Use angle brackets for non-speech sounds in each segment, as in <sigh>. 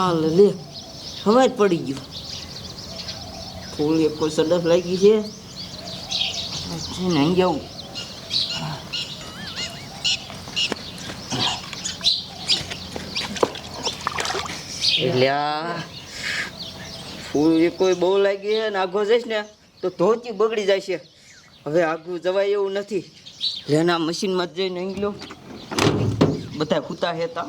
આ લે લે હવે જ પડી ગયું. ફૂલ એક કોઈ સડફ લાગી છે? નહીં જવું એટલે આ ફૂલ કોઈ બહુ લાગી છે ને આઘો જઈશ ને, તો ધોતી બગડી જાય છે. હવે આગું જવાય એવું નથી. એના મશીનમાં જઈને અહીં લો. બધા કૂતા હેતા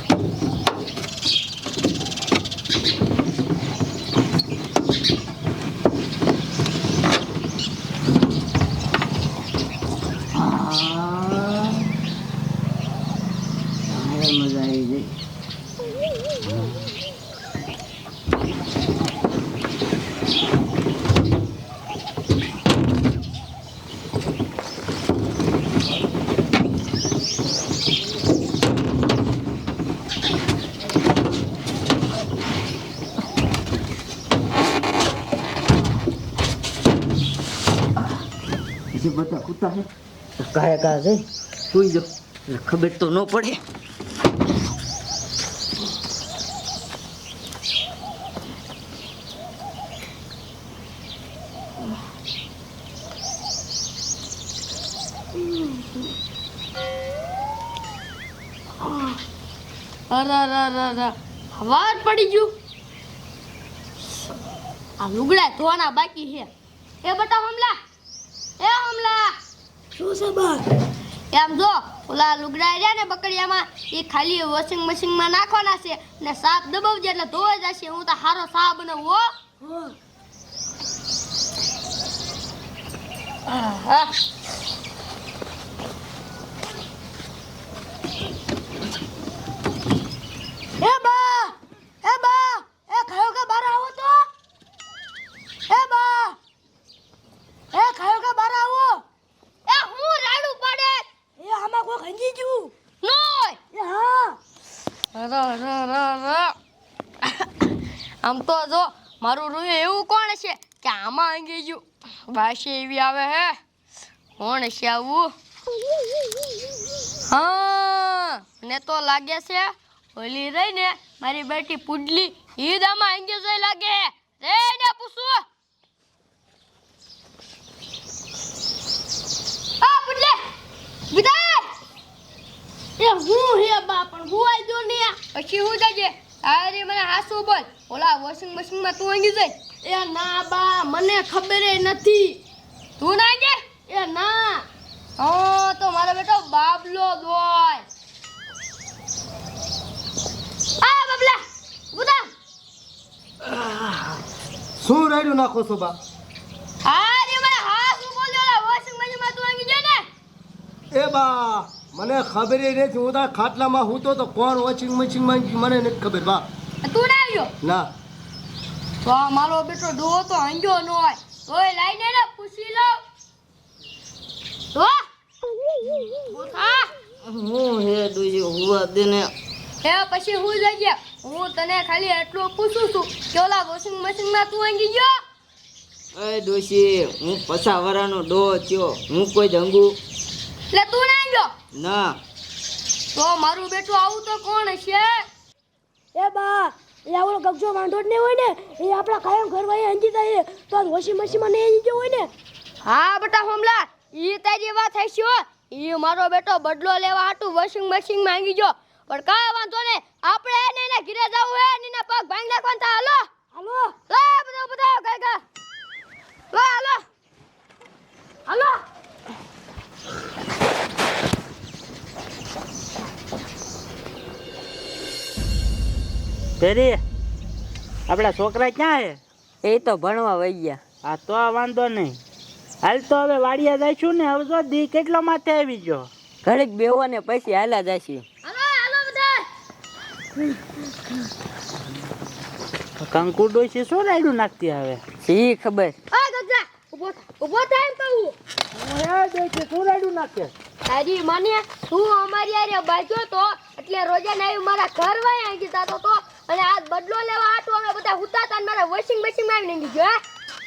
આ હવે મજા આવી ગઈ જે બધા કૂતા હે કાયા કાયા જઈ? સુઈ જો ખબર તો ન પડે. અરે અરે અરે અરે. હવા પડી ગયું. આ લુગડા ધોવાના બાકી છે. એ બધા હમલા એ હમલા શું છે બા એમ જો ઓલા લુગડા રહ્યા ને બકડિયામાં એ ખાલી વોશિંગ મશીનમાં નાખવાના છે ને સાફ દબાવજે એટલે ધોઈ જશે. હું તો હારો સાફ બનાવું હો. આહા. એ બા એ બા એ ખાયો કે બાર આવો તો એ બા એ ખાયો કે બાર આવો એ હું રાડું પાડે એ આમાં કોઈ ખંજી ગયું નોય એ હા અરે અરે અરે અરે આમ તો જો, મારું રૂએ એવું કોણ છે કે આમાં અંગે ગયું? બાશી એવી આવે હે. કોણ છે આવું? હા, મને તો લાગે છે ઓલી રહી ને, મારી બેટી પુડલી, ઈદ આમાં અંગે જઈ લાગે રે ને પૂછું. આ પુડલે વિદાય એ હું હે બા પણ હુવાઈ જો ને પછી હું જજે? અરે મને હાસુ બોલ ઓલા વોશિંગ મશીનમાં તું આવી જઈ એ ના બા મને ખબર નથી. તું ના જે? એ ના. હો તો મારો બેટો બાબલો દોય આ બાબલા બુદા શું રાડ્યું નાખો છો બા? અરે મને હાસુ બોલ ઓલા વોશિંગ મશીનમાં તું આવી જાય ને? એ બા મને ખબર નથી હું તો ખાટલામાં હું તો તો કોણ વોશિંગ મશીનમાં મને નથી ખબર બા. તું ના આવ્યો ના. તો આ મારો બેટો ડો તો આંગ્યો ન હોય. તોય લઈને ને પૂછી લો તો હું. હે દુજી હુવા દેને હે પછી હું જઈએ હું તને ખાલી એટલું પૂછું છું. કે ઓલા વોશિંગ મશીનમાં તું આંગી ગયો? એ ડોશી હું પસાવરાનો ડો થયો. હું કોઈ જંગુ એટલે તું ના આવ્યો ના. તો મારું બેટું આવું તો કોણ છે એ બા એ આવડો ગગજો વાંઢો જ નહીં હોય ને એ આપણા કાયમ ઘર વાળે અંજી થાય તો આ વોશિંગ મશીનમાં નહીં અંજી હોય ને? હા બેટા હોમલા. ઈ તારી વાત થઈ છે ઈ મારો બેટો બદલો લેવા હાટુ વોશિંગ મશીન માંગી ગયો. પણ કાંઈ વાંધો ને આપણે એને એના ઘરે જવું હે ને એના પગ ભાંગી નાખવાના તા. હાલો. હાલો. લે બધા બધા ગઈ ગા લે હાલો. હાલો. પેરી આપણા છોકરા ક્યાં હે? એ તો ભણવા વહી ગયા. આ તો વાંધો નહીં. હાલ તો હવે વાડિયા જઈશું ને હવે જો દી કેટલો માથે આવી ગયો? ઘડીક બેહો ને પછી હાલા જશે. કંકુડો હાલો બધા. કંકુ ડોસી શું રાયડું નાખતી હવે? સી ખબર. કહું. શું રાયડું નાખે? તારી મને તું અમારી આરે બાજ્યો તો એટલે રોજાના આવી મારા ઘર વાય આવી જતો તો અને આ બદલો લેવા આટો અમે બધા હુતા તા મારા વોશિંગ મશીનમાં આવીને ગયો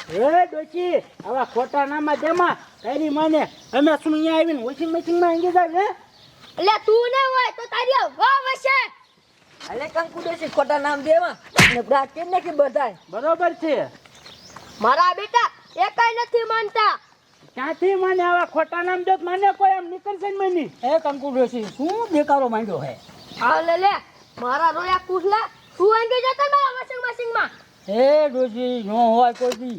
હે? હે ડોસી આવા ખોટા નામા દેમાં તારી માને? અમે શું અહીંયા આવીને વોશિંગ મશીનમાં આવી જતા હે? એટલે તું ને હોય તો તારી વાહ વસે અલે કંકુ ડોચી ખોટા નામ દેવા. ને બ્રાક કેમ નાખી બધાય? બરોબર છે. મારા બેટા એકાઈ નથી માનતા. ક્યાંથી મને આવા ખોટા નામ દો? તો મને કોઈ એમ નીકળશે જ મની એ કંકુ ડોશી શું બેકારો માંડ્યો હે? હા લે લે મારા રોયા કુસલા તું આંગે જતા મારા વોશિંગ મશીનમાં? એ ડોશી નો હોય કોઈ દી.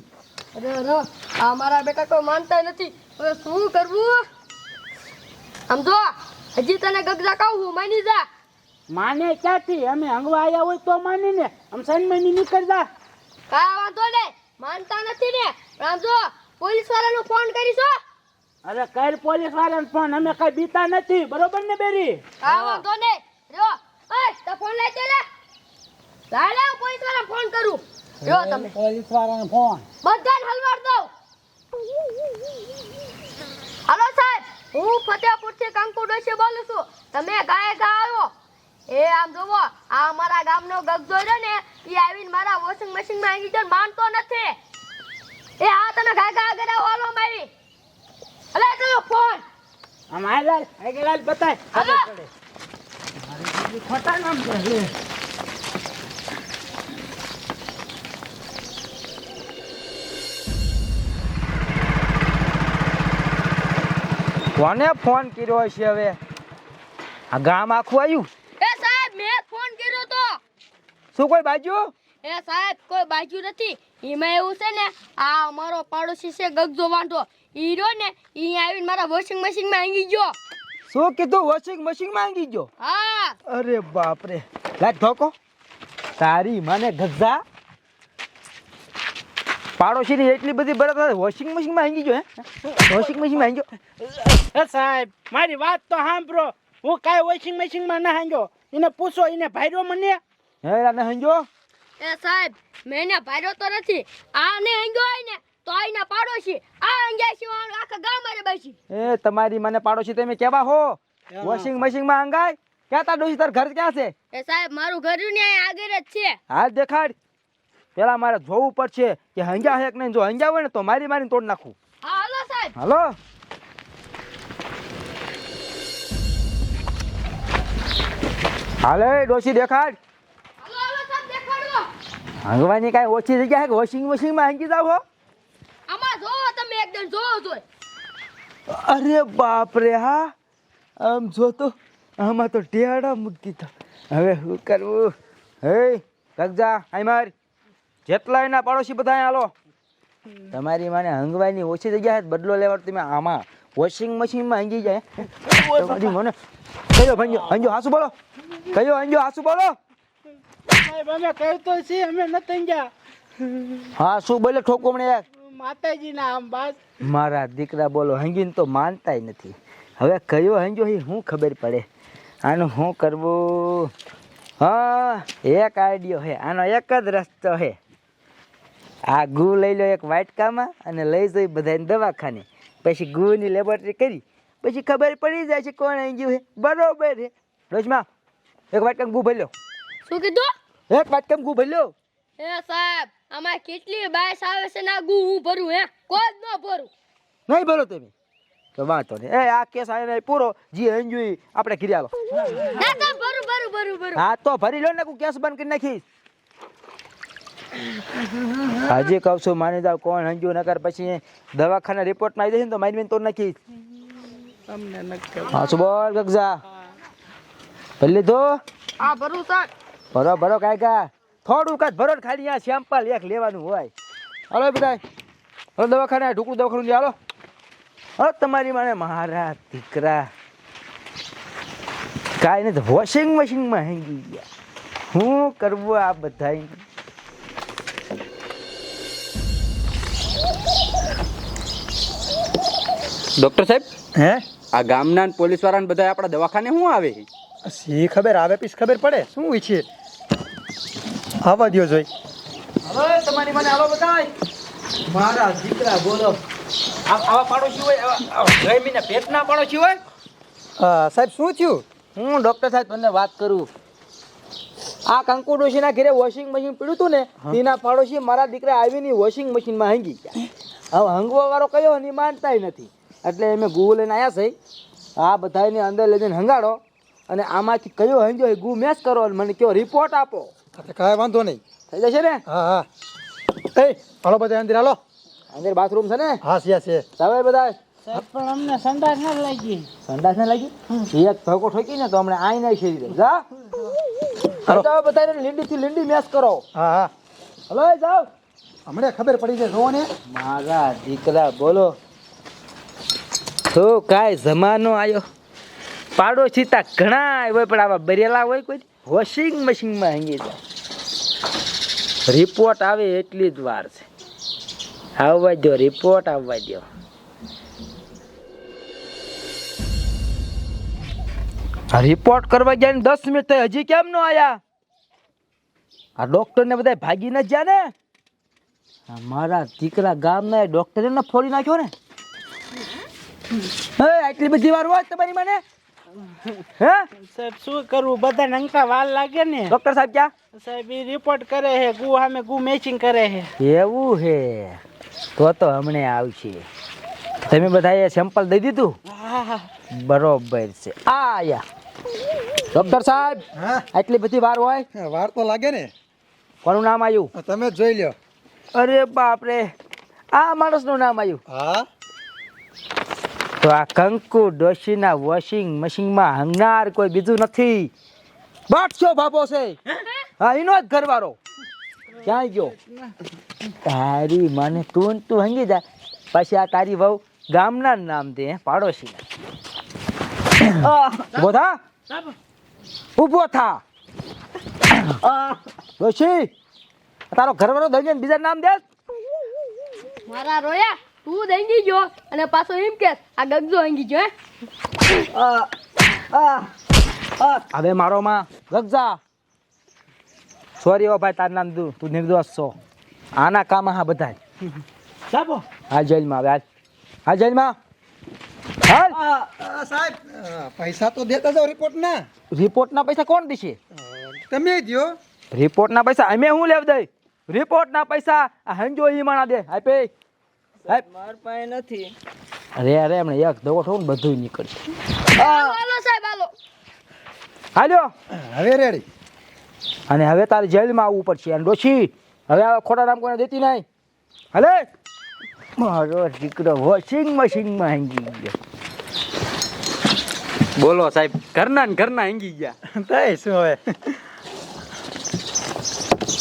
અરે અરે આ મારા બેટા કોઈ માનતા નથી. હવે શું કરવું? આમ જો હજી તને ગગજા કહું હું માની જા. માને ક્યાંથી? અમે હંગવા આવ્યા હોય તો માની ને આમ સન મની નીકળ કા વાંધો ને માનતા નથી ને. પણ આમ જો પોલીસ વાળાનો ફોન કરીશો? અરે કઈ પોલીસ વાળાનો ફોન? અમે કઈ બીતા નથી. બરોબર ને બેરી? હા વાંધો ને જો ઓય તો ફોન લઈ દે લે હું પોલીસ વાળાને ફોન કરું. જો તમે. પોલીસ વાળાનો ફોન. બધાને હલવાડ દો હાલો સાહેબ હું ફતેહપુરથી કંકુ ડોશી બોલું છું. તમે ગાય ગા આવ્યો એ આમ જોવો આ અમારા ગામનો ગગજો રહ્યો ને એ આવીને મારા વોશિંગ મશીનમાં આવી ગયો માનતો નથી. એ હા તમે ગાય ગા આગળ ઓલો મારી. અલે તો ફોન. આમ હાલાલ આગેલાલ બતાય. હાલો. ખોટા નામ છે કોને ફોન કર્યો છે હવે? આ ગામ આખું આવ્યું એ સાહેબ મેં ફોન કર્યો તો. શું કોઈ બાજુ? એ સાહેબ કોઈ બાજુ નથી. એમાં એવું છે ને આ અમારો પાડોશી છે ગગજો વાંઢો. ઈ રહ્યો ને ઈ આવીને મારા વોશિંગ મશીનમાં આંગી ગયો. શું કીધું? વોશિંગ મશીન માંગી ગયો? હા. અરે બાપ રે લાજ ઢોકો. તારી મને ગઝા પાડોશીની એટલી બધી બરત વોશિંગ મશીનમાં આંગી ગયો હે? વોશિંગ મશીનમાં આંગી ગયો. એ સાહેબ મારી વાત તો સાંભળો. હું કાંઈ વોશિંગ મશીનમાં ના હાંગ્યો. એને પૂછો એને ભાઈરો મને? હે ના હાંગ્યો? એ સાહેબ મેં એને ભાર્યો તો નથી. આને આંગ્યો હોય ને તો આઈના પાડોશી આ આંગ્યા સિવાય આખા ગામ મારે બેસી. એ તમારી મને પાડોશી તમે કેવા હો? વોશિંગ મશીનમાં અંગાય ક્યાં તાર ડોશી તાર ઘર ક્યાં છે? એ સાહેબ મારું ઘર ને આગળ જ છે. હાલ દેખાડ. પેલા મારે જોવું પડશે કે હંગ્યા હે કે નહીં. જો હંગ્યા હોય ને તો મારી મારીને તોડ નાખું. હા હાલો સાહેબ. હાલો. હાલે ડોશી દેખાડ હાલો હાલો સાહેબ દેખાડો હંગવાની કાંઈ ઓછી જગ્યા છે કે વોશિંગ મશીનમાં હંગી જાવ હો? આમાં જો તમે એકદમ જો જો અરે બાપ રે હા? આમ જો તો આમાં તો ટેડા મૂકી તો હવે શું કરવું? હે કગજા આઈ માર. જેટલા એના પાડોશી બધા હાલો. તમારી માને હંગવાની ઓછી જગ્યા છે બદલો લેવા તમે આમાં. વોશિંગ મશીનમાં હંગી જાય. <laughs> મને કયો હંજો હંજો હાસુ બોલો. કયો હંજો હાસુ બોલો. સાહેબ અમે કહ્યું તો છે અમે નથી ગયા હા શું બોલે ઠોકો મને યાર? માતાજીના આમ બસ મારા દીકરા બોલો હંગીન તો માનતાય નથી. હવે કયો હંજો એ શું ખબર પડે. આનું શું કરવું? હા એક આઈડિયો છે આનો એક જ રસ્તો છે આ ગુ લઈ લો એક વાટકામાં અને લઈ જઈ બધાને દવાખાને. પછી ગુની લેબોરેટરી કરી. પછી ખબર પડી જાય છે કોણ હંગ્યું છે બરોબર છે રોજમાં એક વાટકામાં ગુ ભર્યો શું કીધું? એક કેમ ગુ ભર્યો એ સાહેબ અમાર કેટલી બાયસ આવે છે ના ગુ હું ભરું હે? કોઈ જ ન ભરું. નહીં ભરો તમે. તો વાંધો નહીં. એ આ કેસ આવે પૂરો. જે હંજુ ઈ આપણે ઘીરી આલો ના ભરું ભરું ભરું ભરું. હા તો ભરી લો ને હું કેસ બંધ કરી નાખીશ. હજી કહું છું માની જાવ કોણ હંજુ નગર પછી દવાખાના રિપોર્ટમાં આવી જશે ને તો મારી બેન તો નાખીશ. નથી હા શું બોલ ગગજા. ભરી લીધો આ ભરું સાહેબ. ભરો ભરો કાંઈ કા. થોડુંક જ ભરો ખાલી આ સેમ્પલ એક લેવાનું હોય. હાલો બધા હાલો દવાખાને ઢુકડું દવાખાનું હાલો. હાલો તમારી માને મારા દીકરા. કાંઈ નથી વોશિંગ મશીનમાં હેંગી ગયા. શું કરવું આ બધા ડોક્ટર સાહેબ હે? આ ગામના પોલીસ વાળાને બધા આપણા દવાખાને શું આવે છે? સી ખબર આવે પીસ ખબર પડે? શું ઈચ્છે? આવવા દો જોઈ. હવે તમારી મને આવો બતાય મારા દીકરા બોલો. આ આવા પાડોશી હોય ગઈ મહિને પેટના પાડોશી હોય? હા સાહેબ શું થયું? હું ડોક્ટર સાહેબ તમને વાત કરું. આ કંકુ ડોશીના ઘરે વોશિંગ મશીન પીડ્યું હતું ને તેના પાડોશી મારા દીકરા આવીને વોશિંગ મશીનમાં હંગી ગયા. હવે હંગવા વાળો કયો ની માનતાય નથી. એટલે અમે ગુગલ લઈને આવ્યા છે. આ બધાને અંદર લઈ જઈને હંગાડો. અને આમાંથી કયો હંજો એ ગુ મેચ કરો અને મને કયો રિપોર્ટ આપો. કાંઈ વાંધો નહીં. થઈ જશે ને? હા હા. એ હાલો બધા અંદર હાલો. અંદર બાથરૂમ છે ને? હા છે છે. ચાલો બધા પણ અમને સંડાસ ન લાગી સંડાસ ને લાગી? એક ભગો ઠોકી ને તો હમણાં આઈ નાઈ શરીરે જા. હાલો. બધાને લીંડી થી લીંડી મેચ કરો. હા હા. હલો એ જાઓ. હમણાં ખબર પડી છે જોવો ને. મારા દીકરા બોલો. તો કાંઈ જમાનો આવ્યો પાડોશી તા ઘણા હોય પણ આવા બરેલા હોય કોઈ વોશિંગ મશીનમાં હંગી જાય. રિપોર્ટ આવે એટલી જ વાર છે. આવવા દો રિપોર્ટ આવવા દો રિપોર્ટ કરવા ગયા ને દસ મિનિટ થઈ હજી કેમ નો આયા? આ ડોક્ટર ને બધા ભાગી ન ગયા ને? મારા દીકરા ગામના ડોક્ટરે ને ફોડી નાખ્યો ને? આટલી બધી વાર હોય તમારી મને? હે? સાહેબ શું કરવું બધા નંકા વાર લાગે ને. ડોક્ટર સાહેબ ક્યાં? સાહેબ એ રિપોર્ટ કરે છે ગુ સામે ગુ મેચિંગ કરે છે. એવું હે તો તો હમણે આવશે. તમે બધાએ સેમ્પલ દઈ દીધું? બરોબર છે. આ યા ડોક્ટર સાહેબ હા? આટલી બધી વાર હોય? વાર તો લાગે ને. કોનું નામ આવ્યું? તમે જ જોઈ લ્યો. અરે બાપ રે આ માણસનું નામ આવ્યું. હા? તો આ કંકુ ડોશીના વોશિંગ મશીનમાં હંગનાર કોઈ બીજું નથી. બાટશો બાપો છે. હા એનો જ ઘરવાળો. ક્યાં ગયો? તારી મને તું તું હંગી જા. પછી આ તારી વહુ ગામના નામ દે પાડોશી ઊભો થા. ઊભો થા. ડોશી તારો ઘરવાળો દઈને બીજા નામ દે. મારા રોયા. તું દંગી ગયો અને પાછો એમ કે આ ગગજો અંગી ગયો હે. હવે મારો માં ગગજા. સોરી ઓ ભાઈ તારું નામ તું તું નિર્દોષ છો. આના કામ હા બધા સાબો. આ જેલમાં હવે હા જેલમાં. હાલ. સાહેબ પૈસા તો દેતા જાવ રિપોર્ટ ના રિપોર્ટના પૈસા કોણ દેશે? તમે દો રિપોર્ટના પૈસા અમે શું લેવ દઈ? રિપોર્ટના પૈસા આ હંજો ઈ માણા દે. આપ. માર પાસે નથી. અરે અરે એમણે એક દવો થો ને બધું નીકળશે. હાલો સાહેબ હાલો. હાલ્યો. હવે રેડી અને હવે તારે જેલમાં આવવું પડશે. અને ડોશી હવે આ ખોટા નામ કોઈને દેતી નહીં. હલે. મારો દીકરો વોશિંગ મશીનમાં હંગી ગયો. બોલો સાહેબ ઘરના ને ઘરના હેંગી ગયા. થાય શું હવે?